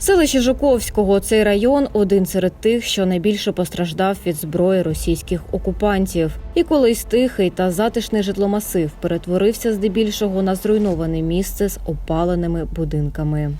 Селище Жуковського цей район один серед тих, що найбільше постраждав від зброї російських окупантів. І колись тихий та затишний житломасив перетворився здебільшого на зруйноване місце з опаленими будинками.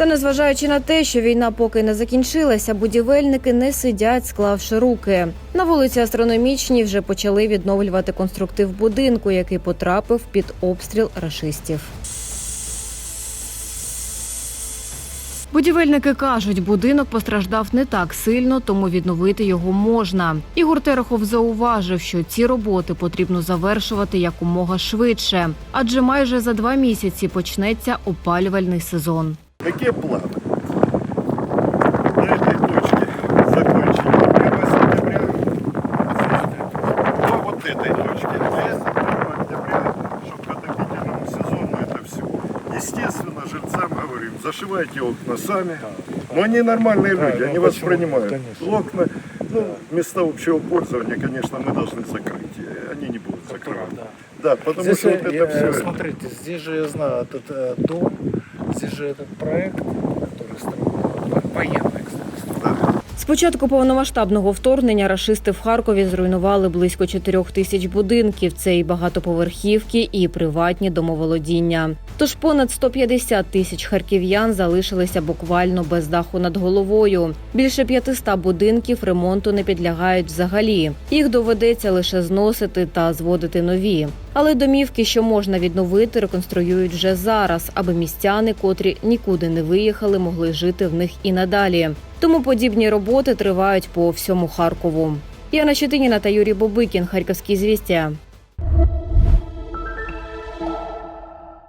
Та незважаючи на те, що війна поки не закінчилася, будівельники не сидять, склавши руки. На вулиці Астрономічній вже почали відновлювати конструктив будинку, який потрапив під обстріл рашистів. Будівельники кажуть, будинок постраждав не так сильно, тому відновити його можна. Ігор Терехов зауважив, що ці роботи потрібно завершувати якомога швидше, адже майже за два місяці почнеться опалювальний сезон. Какие планы? На этой точке закончили 1 сентября. До вот этой точки 2 октября, чтобы к отопительному сезону это все. Естественно, жильцам говорим, зашивайте окна сами. Но они нормальные люди, ну они воспринимают окна. Ну, места общего пользования, конечно, мы должны закрыть. Они не будут закрывать. Да. Потому Здесь, что вот это э, все... смотрите, здесь же я знаю этот э, дом, здесь же этот проект, который строил, военный, кстати. З початку повномасштабного вторгнення рашисти в Харкові зруйнували близько 4 тисяч будинків. Це і багатоповерхівки, і приватні домоволодіння. Тож понад 150 тисяч харків'ян залишилися буквально без даху над головою. Більше 500 будинків ремонту не підлягають взагалі. Їх доведеться лише зносити та зводити нові. Але домівки, що можна відновити, реконструюють вже зараз, аби містяни, котрі нікуди не виїхали, могли жити в них і надалі. Тому подібні роботи тривають по всьому Харкову. Яна Щетиніна та Юрій Бобикін, Харківські звістя.